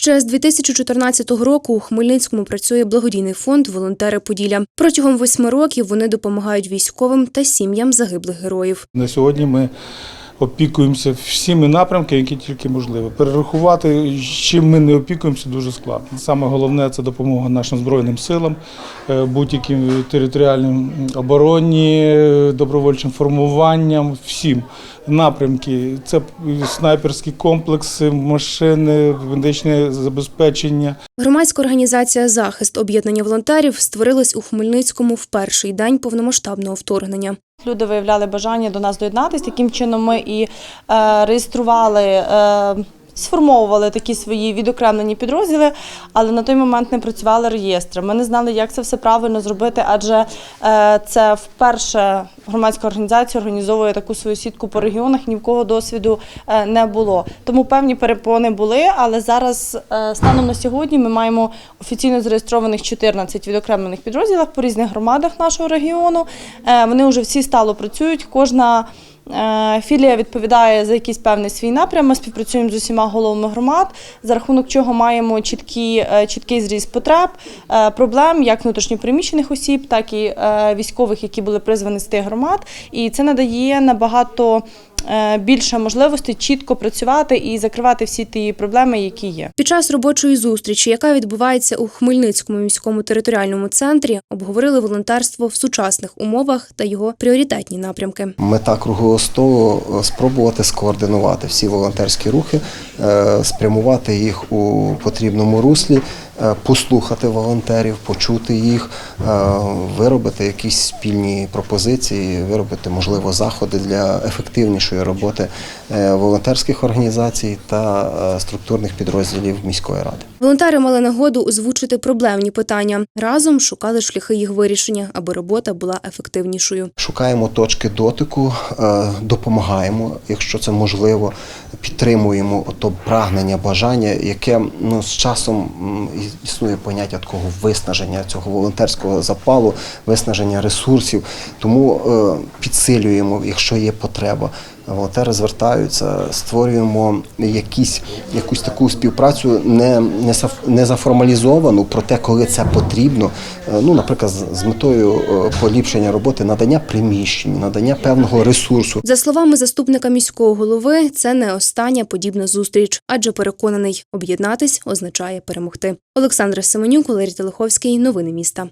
Ще з 2014 року у Хмельницькому працює благодійний фонд Волонтери Поділля. Протягом восьми років вони допомагають військовим та сім'ям загиблих героїв. На сьогодні ми опікуємося всіми напрямками, які тільки можливо. Перерахувати, чим ми не опікуємося, дуже складно. Саме головне це допомога нашим збройним силам, е, будь-яким територіальним обороні, добровольчим формуванням, всім напрямки. Це снайперські комплекси, машини, медичне забезпечення. Громадська організація Захист об'єднання волонтерів створилась у Хмельницькому в перший день повномасштабного вторгнення. Люди виявляли бажання до нас доєднатися. Таким чином ми і е, реєстрували. Сформовували такі свої відокремлені підрозділи, але на той момент не працювали реєстри. Ми не знали, як це все правильно зробити, адже е, це вперше громадська організація організовує таку свою сітку по регіонах. Ні в кого досвіду е, не було. Тому певні перепони були. Але зараз, е, станом на сьогодні, ми маємо офіційно зареєстрованих 14 відокремлених підрозділах по різних громадах нашого регіону. Вони вже всі стало працюють. Кожна Філія відповідає за якийсь певний свій напрям. Ми співпрацюємо з усіма головами громад, за рахунок чого маємо чіткі, е, чіткий зріз потреб, е, проблем як внутрішньопереміщених осіб, так і е, військових, які були призвані з тих громад. І це надає набагато е, більше можливостей чітко працювати і закривати всі ті проблеми, які є. Під час робочої зустрічі, яка відбувається у Хмельницькому міському територіальному центрі, обговорили волонтерство в сучасних умовах та його пріоритетні напрямки. Мета круглого столу е, спробувати скоординувати всі волонтерські рухи, е, спрямувати їх у потрібному руслі, е, послухати волонтерів, почути їх, е, виробити якісь спільні пропозиції, виробити, можливо, заходи для ефективнішої роботи. е, волонтерських організацій та е, структурних підрозділів міської ради. Волонтери мали нагоду озвучити проблемні питання. Разом шукали шляхи їх вирішення, аби робота була ефективнішою. Шукаємо точки дотику, е, допомагаємо, якщо це можливо, підтримуємо ото прагнення, бажання, яке ну, з часом існує поняття такого виснаження цього волонтерського запалу, виснаження ресурсів. Тому е, підсилюємо, якщо є потреба. Волонтери звертаються, створюємо якісь, якусь таку співпрацю не, не, не заформалізовану, проте коли це потрібно. Е, Ну, наприклад, з- метою е, поліпшення роботи, надання приміщень, надання певного ресурсу. За словами заступника міського голови, це не остання подібна зустріч, адже переконаний, об'єднатись означає перемогти. Олександр Семенюк, Валерій Телеховський. Новини міста.